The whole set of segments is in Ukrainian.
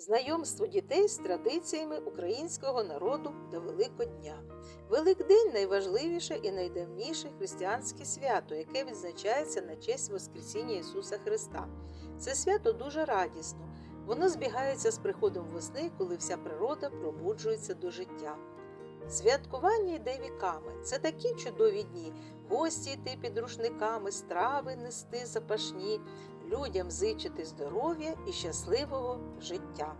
Знайомство дітей з традиціями українського народу до Великодня. Великдень найважливіше і найдавніше християнське свято, яке відзначається на честь Воскресіння Ісуса Христа. Це свято дуже радісно. Воно збігається з приходом весни, коли вся природа пробуджується до життя. Святкування йде віками. Це такі чудові дні. Гості йти під рушниками, страви нести запашні, людям зичити здоров'я і щасливого життя.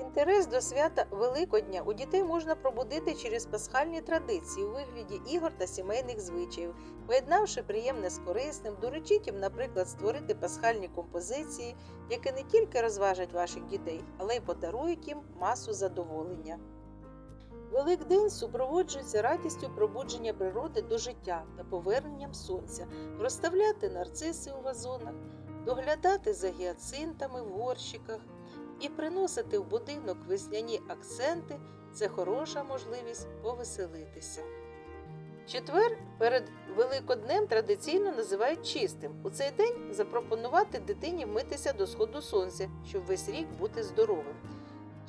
Інтерес до свята Великодня у дітей можна пробудити через пасхальні традиції у вигляді ігор та сімейних звичаїв, поєднавши приємне з корисним, доручіть їм, наприклад, створити пасхальні композиції, які не тільки розважать ваших дітей, але й подарують їм масу задоволення. Великдень супроводжується радістю пробудження природи до життя та поверненням сонця, розставляти нарциси у вазонах, доглядати за гіацинтами в горщиках і приносити в будинок весняні акценти це хороша можливість повеселитися. Четвер перед Великоднем традиційно називають чистим. У цей день запропонувати дитині митися до сходу сонця, щоб весь рік бути здоровим.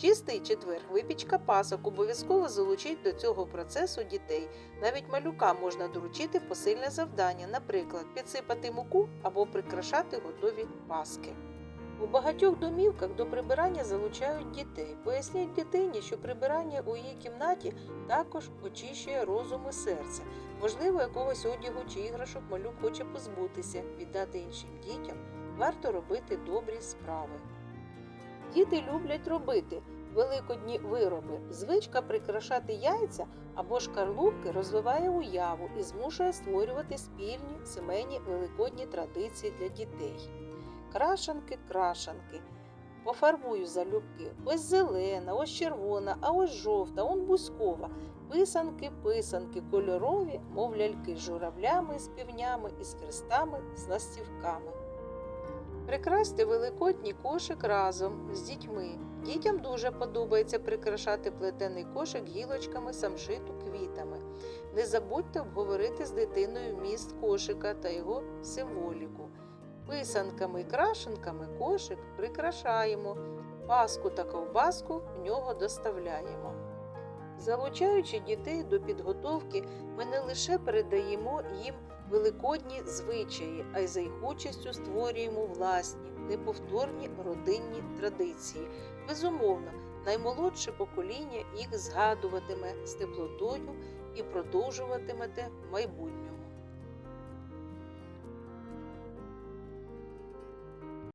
Чистий четвер, випічка пасок обов'язково залучить до цього процесу дітей. Навіть малюкам можна доручити посильне завдання, наприклад, підсипати муку або прикрашати готові паски. У багатьох домівках до прибирання залучають дітей. Поясніть дитині, що прибирання у її кімнаті також очищує розум і серце. Можливо, якогось одягу чи іграшок малюк хоче позбутися, віддати іншим дітям. Варто робити добрі справи. Діти люблять робити великодні вироби. Звичка прикрашати яйця або шкарлупки розвиває уяву і змушує створювати спільні сімейні великодні традиції для дітей. Крашанки, крашанки. Пофарбую залюбки. Ось зелена, ось червона, а ось жовта, он бузькова. Писанки, писанки, кольорові, мов ляльки з журавлями, з півнями і з хрестами, з ластівками. Прикрасьте великодній кошик разом з дітьми. Дітям дуже подобається прикрашати плетений кошик гілочками самшиту квітами. Не забудьте обговорити з дитиною вміст кошика та його символіку. Писанками і крашенками кошик прикрашаємо, паску та ковбаску в нього доставляємо. Залучаючи дітей до підготовки, ми не лише передаємо їм великодні звичаї, а й за їх участю створюємо власні, неповторні родинні традиції. Безумовно, наймолодше покоління їх згадуватиме з теплотою і продовжуватиме в майбутньому.